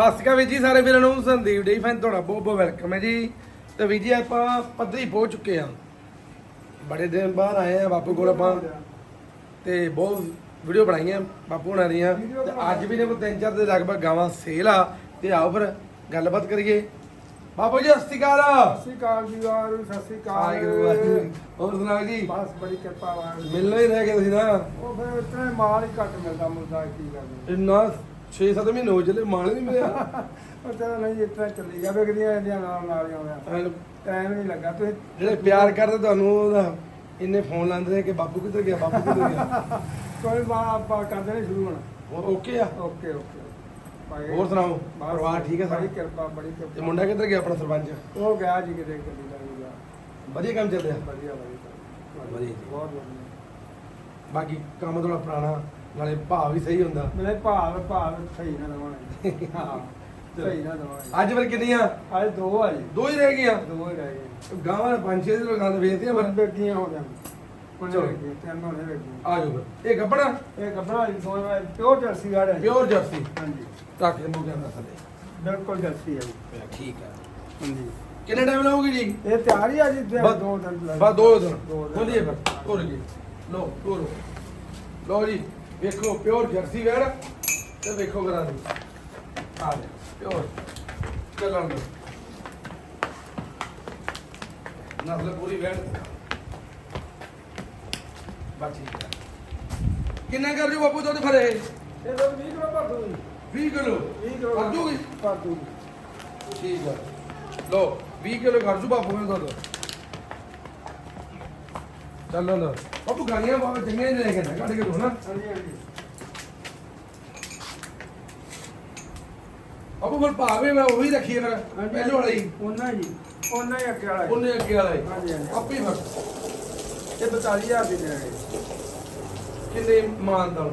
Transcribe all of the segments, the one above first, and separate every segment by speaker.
Speaker 1: ਸਤਿ ਸ਼੍ਰੀ ਅਕਾਲ ਵੀਰ ਜੀ ਸਾਰੇ ਵੀਰਾਂ ਨੂੰ ਸੰਦੀਪ ਡੇ ਫੈਨ ਤੁਹਾਡਾ ਬਹੁਤ ਬਹੁਤ ਵੈਲਕਮ ਹੈ ਜੀ। ਤੇ ਵੀਰ ਜੀ ਆਪਾਂ ਪੱਧਰੀ ਪਹੁੰਚ ਚੁੱਕੇ ਆ ਬੜੇ ਦਿਨ ਬਾਅਦ ਆਏ ਆ ਬਾਪੂ ਕੋਲ ਆਪਾਂ। ਤੇ ਬਹੁਤ ਵੀਡੀਓ ਬਣਾਈਆਂ ਬਾਪੂ ਹੁਣਾਂ ਦੀਆਂ। ਤੇ ਅੱਜ ਵੀ ਨੇ ਕੋ ਤਿੰਨ ਚਾਰ ਦੇ ਲਗਭਗ ਗਾਵਾਂ ਸੇਲ ਆ। ਤੇ ਆਓ ਫਿਰ ਗੱਲਬਾਤ ਕਰੀਏ। ਬਾਪੂ ਜੀ ਸਤਿ ਸ਼੍ਰੀ ਅਕਾਲ।
Speaker 2: ਸਤਿ ਸ਼੍ਰੀ ਅਕਾਲ ਜੀ ਵਾਹਿਗੁਰੂ ਸਤਿ ਸ਼੍ਰੀ। ਅਕਾਲ।
Speaker 1: ਹੋਰ ਸੁਣਾਓ ਜੀ?
Speaker 2: ਬਸ ਬੜੀ ਕਿਰਪਾ ਵਾਹਿਗੁਰੂ।
Speaker 1: ਮਿਲਣਾ ਹੀ ਰਹਿ ਗਏ ਤੁਸੀਂ ਨਾ
Speaker 2: ਉਹ ਫਿਰ ਇਤਨਾ ਮਾਲ ਹੀ ਘੱਟ ਮਿਲਦਾ ਮੁੰਡਾ ਕੀ ਕਰਦੇ
Speaker 1: ਇੰਨਾ 6-7 ਮਹੀਨੇ ਹੋ ਚਲੇ ਮਾਲ ਨਹੀਂ ਮਿਲਿਆ।
Speaker 2: ਉਹ ਚਲੋ ਨਹੀਂ ਇਤਨਾ ਚੱਲੀ ਜਾਵੇ ਕਿਦੀਆਂ ਇਹਦੀਆਂ ਨਾਲ ਨਾਲ ਹੀ ਆਉਂਦਾ ਟਾਈਮ ਨਹੀਂ ਲੱਗਾ ਤੁਸੀਂ
Speaker 1: ਜਿਹੜੇ ਪਿਆਰ ਕਰਦੇ ਤੁਹਾਨੂੰ ਉਹਦਾ ਇੰਨੇ ਫੋਨ ਲਾਉਂਦੇ ਨੇ ਕਿ ਬਾਪੂ ਕਿੱਧਰ ਗਿਆ ਬਾਪੂ ਕਿੱਧਰ ਗਿਆ।
Speaker 2: ਕੋਈ ਬਾ ਆਪਾਂ ਕਰਦੇ ਨਹੀਂ ਸ਼ੁਰੂ ਹੁਣ।
Speaker 1: ਓਕੇ ਆ?
Speaker 2: Okay okay.
Speaker 1: ਹੋਰ ਸੁਣਾਓ? ਪਰਿਵਾਰ ਠੀਕ ਹੈ ਸਭ
Speaker 2: ਕਿਰਪਾ ਬੜੀ
Speaker 1: ਤੇ
Speaker 2: ਕਿਰਪਾ
Speaker 1: ਮੁੰਡਾ ਕਿੱਧਰ ਗਿਆ ਆਪਣਾ ਸਰਪੰਚ?
Speaker 2: ਉਹ ਗਿਆ ਜੀ ਕਿਤੇ ਗੱਡੀ ਦਾ ਗਿਆ।
Speaker 1: ਵਧੀਆ ਕੰਮ ਚੱਲ ਰਿਹਾ?
Speaker 2: ਵਧੀਆ ਵਧੀਆ।
Speaker 1: ਵਧੀਆ ਜੀ।
Speaker 2: ਬਹੁਤ ਵਧੀਆ।
Speaker 1: ਬਾਕੀ ਕੰਮ ਥੋੜਾ ਪੁਰਾਣਾ। ਨਾਲੇ ਭਾਅ ਵੀ ਸਹੀ ਹੁੰਦਾ।
Speaker 2: ਮੇਰੇ ਭਾਵ ਭਾਵ ਸਹੀ ਨਾ ਦਵਾਣੇ ਹਾਂ ਸਹੀ ਨਾ ਦਵਾਣੇ
Speaker 1: ਅੱਜ ਫਿਰ ਕਿੰਨੀਆਂ?
Speaker 2: ਅੱਜ ਦੋ ਆ ਜੀ।
Speaker 1: ਦੋ ਹੀ ਰਹਿ ਗਈਆਂ?
Speaker 2: ਦੋ ਹੀ ਰਹਿ ਗਏ
Speaker 1: ਗਾਵਾਂ ਦੇ ਪੰਜ ਛੇ ਦੇ ਲਗਾਉਂਦੇ ਵੇਚਦੇ
Speaker 2: ਪਰ ਬੇਗੀਆਂ ਹੋ ਜਾਣ ਉਹਨੇ
Speaker 1: ਚਲੋ।
Speaker 2: ਵੇਖੀ ਤਿੰਨ ਹੋਣੇ ਵੇਖੀ
Speaker 1: ਆ ਜਾਓ ਫਿਰ। ਇਹ ਗੱਬੜਾ
Speaker 2: ਇਹ ਗੱਭਰਾ ਜੀ ਦੋ ਪਿਓਰ ਜਰਸੀ ਗਾੜ ਹੈ ਜੀ।
Speaker 1: ਪਿਓਰ ਜਰਸੀ
Speaker 2: ਹਾਂਜੀ।
Speaker 1: ਟੱਕ ਦੇ ਮੋਗੇ ਦਾ ਥੱਲੇ
Speaker 2: ਬਿਲਕੁਲ ਜਰਸੀ ਹੈ ਜੀ।
Speaker 1: ਠੀਕ ਆ
Speaker 2: ਹਾਂਜੀ।
Speaker 1: ਕਿੰਨੇ ਟਾਈਮ ਲਾਓਗੇ ਜੀ?
Speaker 2: ਇਹ ਤਿਆਰੀ ਆ ਜੀ ਦੋ
Speaker 1: ਬਸ-
Speaker 2: ਦੋ ਦਿਨ ਲੱਗ-
Speaker 1: ਬਸ ਦੋ ਦਿਨ।
Speaker 2: ਦੋ ਦਿਨ।
Speaker 1: ਖੋਲੀਏ ਫਿਰ। ਤੋਰ ਗਏ ਲੋ ਤੋਰੋ ਲੋ ਜੀ। ਵੇਖੋ ਪਿਓਰ ਜਰਸੀ ਵੈੜ ਤੇ ਵੇਖੋ ਕਰਾਂ ਦੀ ਆ ਲੈ ਪਿਓਰ ਚੱਲਣ ਦੋ ਨਸਲ ਪੂਰੀ ਵੈੜ ਬਾਚੀ ਕਿੰਨਾ ਕਰ ਜੋ ਬਾਪੂ ਦੁੱਧ ਫਰੇ?
Speaker 2: ਇਹ ਦੋ 20 ਕਿਲੋ ਭਰ ਦੂੰ
Speaker 1: 20 ਕਿਲੋ?
Speaker 2: 20 ਕਿਲੋ
Speaker 1: ਕਰ ਦੂਗੀ?
Speaker 2: ਭਰ ਦੂੰ
Speaker 1: ਠੀਕ ਆ। ਲੋ 20 ਕਿਲੋ ਕਰ ਜੂ ਬਾਪੂ ਨੇ ਦੁੱਧ। ਚੱਲੋ ਲੋ ਬਾਪੂ ਗਾਲੀਆਂ ਬਾਬਾ ਚੰਗੀਆਂ ਨਹੀਂ ਲੈ ਕੇ ਨਾ ਕੱਢ ਕੇ ਦੋ ਨਾ
Speaker 2: ਹਾਂਜੀ ਹਾਂਜੀ
Speaker 1: ਬਾਪੂ ਫਿਰ ਭਾਵੇਂ ਮੈਂ ਉਹੀ ਰੱਖੀ ਹੈ ਫਿਰ ਪਹਿਲੋਂ ਵਾਲੀ।
Speaker 2: ਉਹਨਾਂ ਜੀ ਉਹਨਾਂ ਹੀ ਅੱਗੇ ਵਾਲਾ।
Speaker 1: ਉਹਨੇ ਅੱਗੇ ਵਾਲਾ ਹੀ
Speaker 2: ਹਾਂਜੀ, ਹਾਂਜੀ।
Speaker 1: ਆਪੇ ਹੀ ਫਿਰ
Speaker 2: ਇਹ 42000 ਦੀ ਦੇ ਰਹੇ
Speaker 1: ਕਿੰਨੇ ਮਾਨਤਾ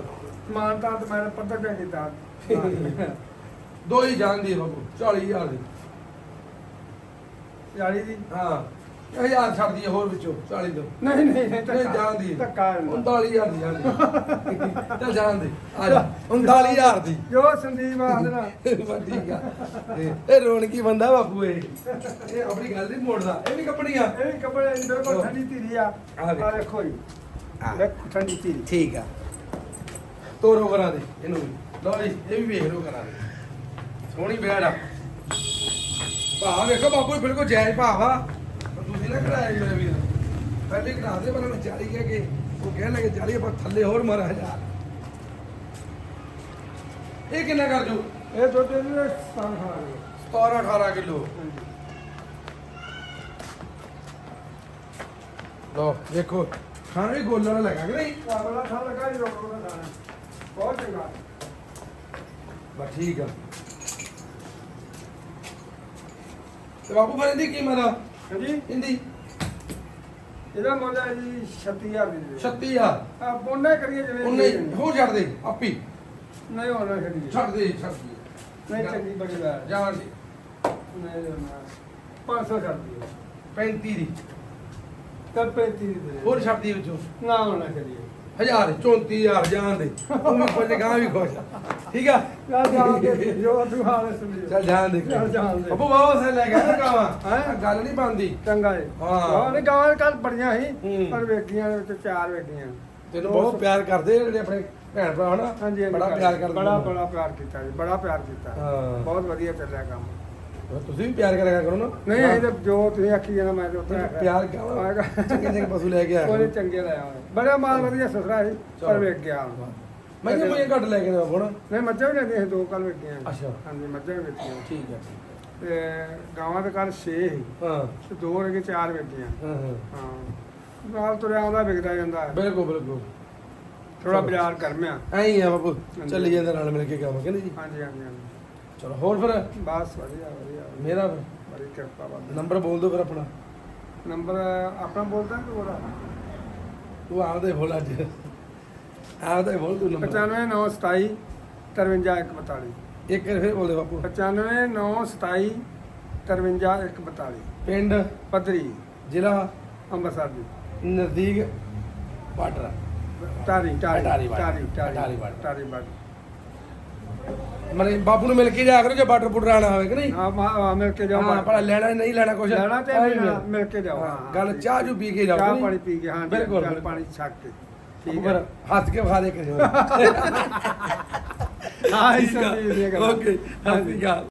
Speaker 2: ਮਾਨਤਾ ਤੇ ਮੈਂ ਪੱਧਰ ਤੇ ਕੀਤਾ?
Speaker 1: ਦੋ ਹੀ ਹੈ ਬਾਪੂ 40000 ਦੀ।
Speaker 2: 40 ਦੀ?
Speaker 1: ਹਾਂ। 1000 ਛੱਡਦੀ ਹੈ ਹੋਰ ਵਿੱਚੋਂ 40 ਦੋ
Speaker 2: ਨਹੀਂ ਨਹੀਂ ਨਹੀਂ
Speaker 1: ਨਹੀਂ ਜਾਂਦੀ
Speaker 2: ਧੱਕਾ।
Speaker 1: 39000 ਦੀ ਜਾਂਦੀ ਚੱਲ ਜਾਂਦੀ ਆ ਜਾ। 39000 ਦੀ।
Speaker 2: ਜੋ ਸੰਦੀਪ ਆਖਦੇ ਨਾ
Speaker 1: ਬਸ ਠੀਕ ਆ। ਤੇ ਇਹ ਰੌਣਕੀ ਬੰਦਾ ਬਾਪੂ ਇਹ। ਇਹ ਆਪਣੀ ਗੱਲ ਨਹੀਂ ਮੋੜਦਾ। ਇਹ ਵੀ ਕੱਪੜੀ ਆ
Speaker 2: ਇਹ ਵੀ ਕੱਪੜੇ ਬਿਲਕੁਲ ਠੰਡੀ ਧੀਰੀ ਆ।
Speaker 1: ਆਹ ਵੇਖੋ।
Speaker 2: ਆ ਦੇਖੋ ਜੀ।
Speaker 1: ਆਹ।
Speaker 2: ਵੇਖੋ ਠੰਡੀ ਧੀਰੀ।
Speaker 1: ਠੀਕ ਆ। ਤੋਰੋ ਕਰਾ ਦੇ ਇਹਨੂੰ ਵੀ। ਲਓ ਜੀ ਇਹ ਵੀ ਵੇਖ ਲਓ ਕਰਾ ਦੇ। ਸੋਹਣੀ ਬੈੜ ਆ। ਭਾ ਵੇਖੋ ਬਾਪੂ ਇਹ ਬਿਲਕੁਲ ਜਾਇਜ਼ ਭਾਅ ਵਾ। ਨਾ ਕਢਾਇਆ ਜੀ ਮੇਰੇ ਵੀਰ ਪਹਿਲੇ ਕਢਾ ਦੇ ਪਰ ਮੈਂ 40 ਕਹਿ ਕੇ ਉਹ ਕਹਿਣ ਲੱਗੇ 40 ਆਪਾਂ ਥੱਲੇ ਹੋਰ ਮਾਰਾ ਹਜ਼ਾਰ। ਇਹ ਕਿੰਨਾ ਕਰ ਜੂ?
Speaker 2: ਇਹ ਦੁੱਧ ਦੇ ਸਤਾਨ ਖਾਣਾ
Speaker 1: 17 18 ਕਿਲੋ। ਲਓ ਦੇਖੋ। ਖਾਣਾ ਵੀ ਗੋਲਾਂ ਨਾਲ ਲੱਗਾ ਕਿ ਨਹੀਂ?
Speaker 2: ਵਾਲਾ ਖਾ ਲਗਾ ਜੀ ਰੋਕ ਰੋਕ ਖਾਣਾ ਬਹੁਤ ਚੰਗਾ।
Speaker 1: ਬਸ ਠੀਕ ਆ। ਤੇ ਬਾਪੂ ਫਿਰ ਇਹਦੀ ਕੀਮਤ ਆ
Speaker 2: ਹਾਂਜੀ?
Speaker 1: ਇਹਦੀ
Speaker 2: ਇਹਦਾ ਮੁੱਲ ਹੈ ਜੀ 36000 ਦੀ ਦੇ
Speaker 1: 36000
Speaker 2: ਆ ਬੋਨਾ ਕਰੀਏ ਜਿਵੇਂ
Speaker 1: ਉਹਨੇ ਹੋ ਛੱਡ ਦੇ ਆਪੀ।
Speaker 2: ਨਹੀਂ ਹੋਣਾ ਕਰੀਏ
Speaker 1: ਛੱਡ ਦੇ ਛੱਡ ਦੇ।
Speaker 2: ਨਹੀਂ ਚੰਗੀ ਬੜੀ ਵਾਰ
Speaker 1: ਜਾਣ ਦੇ।
Speaker 2: ਨਹੀਂ ਹੋਣਾ 500 ਛੱਡ ਦਿਓ।
Speaker 1: 35 ਦੀ।
Speaker 2: ਤਾਂ 35 ਦੀ ਦੇ
Speaker 1: ਹੋਰ ਛੱਡ ਦੀ ਵਿੱਚੋਂ।
Speaker 2: ਨਾ ਹੋਣਾ ਕਰੀਏ
Speaker 1: ਹਜ਼ਾਰ 34000 ਜਾਣ ਦੇ ਤੂੰ ਵੀ ਖੁਸ਼ ਗਾਂ ਵੀ ਖੁਸ਼ ਠੀਕ ਆ
Speaker 2: ਯਾ ਜਾਣ ਦੇ ਜੋ ਤੂੰ ਹਾਲੇ ਸੁਣੀ
Speaker 1: ਚੱਲ ਜਾਣ ਦੇ
Speaker 2: ਚੱਲ ਜਾਣ ਦੇ।
Speaker 1: ਸੇ ਲੈ ਗਿਆ ਨਾ ਗਾਵਾਂ
Speaker 2: ਹੈਂ?
Speaker 1: ਗੱਲ ਨਹੀਂ ਬਣਦੀ
Speaker 2: ਚੰਗਾ ਹੈ
Speaker 1: ਹਾਂ।
Speaker 2: ਨਹੀਂ ਗਾਵਾਂ ਕੱਲ ਬੜੀਆਂ ਸੀ। ਪਰ ਵੇਖੀਆਂ ਦੇ ਵਿੱਚ ਚਾਰ ਵੇਖੀਆਂ
Speaker 1: ਤੈਨੂੰ ਬਹੁਤ ਪਿਆਰ ਕਰਦੇ ਜਿਹੜੇ ਆਪਣੇ ਭੈਣ ਭਰਾ ਹਨਾ ਬੜਾ ਪਿਆਰ ਕਰਦੇ
Speaker 2: ਬੜਾ
Speaker 1: ਨੇ।
Speaker 2: ਬੜਾ ਪਿਆਰ ਕੀਤਾ ਜੀ ਬੜਾ ਪਿਆਰ ਕੀਤਾ
Speaker 1: ਹਾਂ।
Speaker 2: ਬਹੁਤ ਵਧੀਆ ਚੱਲਿਆ ਕੰਮ
Speaker 1: ਤੁਸੀਂ ਵੀ ਪਿਆਰ ਕਰਿਆ ਕਰੋ ਨਾ।
Speaker 2: ਨਹੀਂ ਅਸੀਂ ਤਾਂ ਜੋ ਤੁਸੀਂ ਆਖੀ ਜਾਣਾ ਮੈਂ ਤਾਂ ਉੱਥੇ ਆਖਿਆ।
Speaker 1: ਪਿਆਰ ਕਰਾਂ
Speaker 2: ਆਏਗਾ।
Speaker 1: ਚੰਗੇ ਚੰਗੇ ਪਸ਼ੂ ਲੈ ਕੇ ਆਇਆ
Speaker 2: ਉਹਨੇ ਚੰਗੇ ਲਾਇਆ ਹੋਇਆ ਬੜਾ ਮਾਲ ਵਧੀਆ ਸੁਥਰਾ ਸੀ ਪਰ। ਵੇਖ ਗਿਆ
Speaker 1: ਮੈਂ ਕਿਹਾ ਮੈਂ ਘੱਟ ਲੈ ਕੇ ਆਇਆ ਹੁਣ।
Speaker 2: ਨਹੀਂ ਮੱਝਾਂ ਵੀ ਲੱਗੀਆਂ ਸੀ ਦੋ ਕੱਲ ਵੇਖੀਆਂ
Speaker 1: ਅੱਛਾ।
Speaker 2: ਹਾਂਜੀ ਮੱਝਾਂ ਵੀ ਵੇਖੀਆਂ
Speaker 1: ਠੀਕ ਹੈ
Speaker 2: ਤੇ ਗਾਵਾਂ ਦੇ ਕੱਲ 6 ਸੀ।
Speaker 1: ਹਾਂ।
Speaker 2: ਤੇ ਦੋ ਰਹਿ ਚਾਰ ਵੇਖੀਆਂ
Speaker 1: ਹਾਂ ਹਾਂ।
Speaker 2: ਹਾਂ। ਨਾਲ ਤੁਰਿਆ ਆਉਂਦਾ ਵਿਕਦਾ ਜਾਂਦਾ।
Speaker 1: ਬਿਲਕੁਲ ਬਿਲਕੁਲ।
Speaker 2: ਥੋੜਾ। ਬਾਜ਼ਾਰ ਗਰਮਿਆ
Speaker 1: ਐਂ ਹੀ ਆ ਬਾਪੂ। ਚੱਲੀ ਜਾਂਦਾ ਨਾਲ ਮਿਲ ਕੇ ਕੰਮ ਕਹਿੰਦੇ ਜੀ।
Speaker 2: ਹਾਂਜੀ ਹਾਂਜੀ ਹਾਂਜੀ।
Speaker 1: ਚਲੋ ਹੋਰ ਫਿਰ?
Speaker 2: ਬਸ ਵਧੀਆ ਵਧੀਆ।
Speaker 1: ਮੇਰਾ?
Speaker 2: ਬੜੀ ਕਿਰਪਾ ਬਾਬਾ
Speaker 1: ਨੰਬਰ ਬੋਲ ਦਿਓ ਫਿਰ ਆਪਣਾ।
Speaker 2: ਨੰਬਰ ਆਪਣਾ ਬੋਲਦਾ ਕਿ ਉਹਦਾ
Speaker 1: ਤੂੰ ਆਪਦੇ ਬੋਲ ਅੱਜ। ਆਪਦੇ ਬੋਲ ਤੂੰ ਨੰਬਰ।
Speaker 2: 95927 53142
Speaker 1: ਇੱਕ ਵਾਰ ਫਿਰ ਬੋਲ ਦੇ ਬਾਪੂ।
Speaker 2: 95927 53142
Speaker 1: ਪਿੰਡ?
Speaker 2: ਪਦਰੀ
Speaker 1: ਜ਼ਿਲ੍ਹਾ?
Speaker 2: ਅੰਮ੍ਰਿਤਸਰ ਦੀ।
Speaker 1: ਨਜ਼ਦੀਕ ਬਾਟਰਾ
Speaker 2: Attari Attari
Speaker 1: border.
Speaker 2: Attari
Speaker 1: Attari
Speaker 2: Attari
Speaker 1: border.
Speaker 2: Attari border.
Speaker 1: ਮਨੇ ਬਾਪੂ ਨੂੰ ਮਿਲ ਕੇ ਜਾਇਆ ਕਰੋ ਜੇ ਬਾਰਡਰ ਬੁੱਡਰ ਆਣਾ ਹੋਵੇ ਕਿ ਨਹੀਂ?
Speaker 2: ਮਾ ਆ, ਮਿਲ ਕੇ ਜਾਓ
Speaker 1: ਹਾਂ ਪਰ ਲੈਣਾ ਨਹੀਂ ਲੈਣਾ ਕੁਝ
Speaker 2: ਲੈਣਾ ਤੇ ਨਹੀਂ
Speaker 1: ਮਿਲ-
Speaker 2: ਮਿਲ ਕੇ ਜਾਓ।
Speaker 1: ਹਾਂ, ਗੱਲ ਚਾਹ ਜੂ ਪੀ ਕੇ ਜਾਓ
Speaker 2: ਚਾਹ? ਪਾਣੀ ਪੀ ਕੇ ਹਾਂ
Speaker 1: ਬਿਲਕੁਲ,
Speaker 2: ਚਾਹ
Speaker 1: ਬਿਲਕੁਲ।
Speaker 2: ਪਾਣੀ ਛੱਕ ਕੇ। ਠੀਕ ਹੈ।
Speaker 1: ਹੱਥ ਕੇ ਵਿਖਾ ਦੇ
Speaker 2: ਹਾਂ ਇਸ ਸੰਦੀਪ ਦੀਆਂ ਗੱਲਾਂ
Speaker 1: ਓਕੇ ਸਤਿ ਸ਼੍ਰੀ ਅਕਾਲ।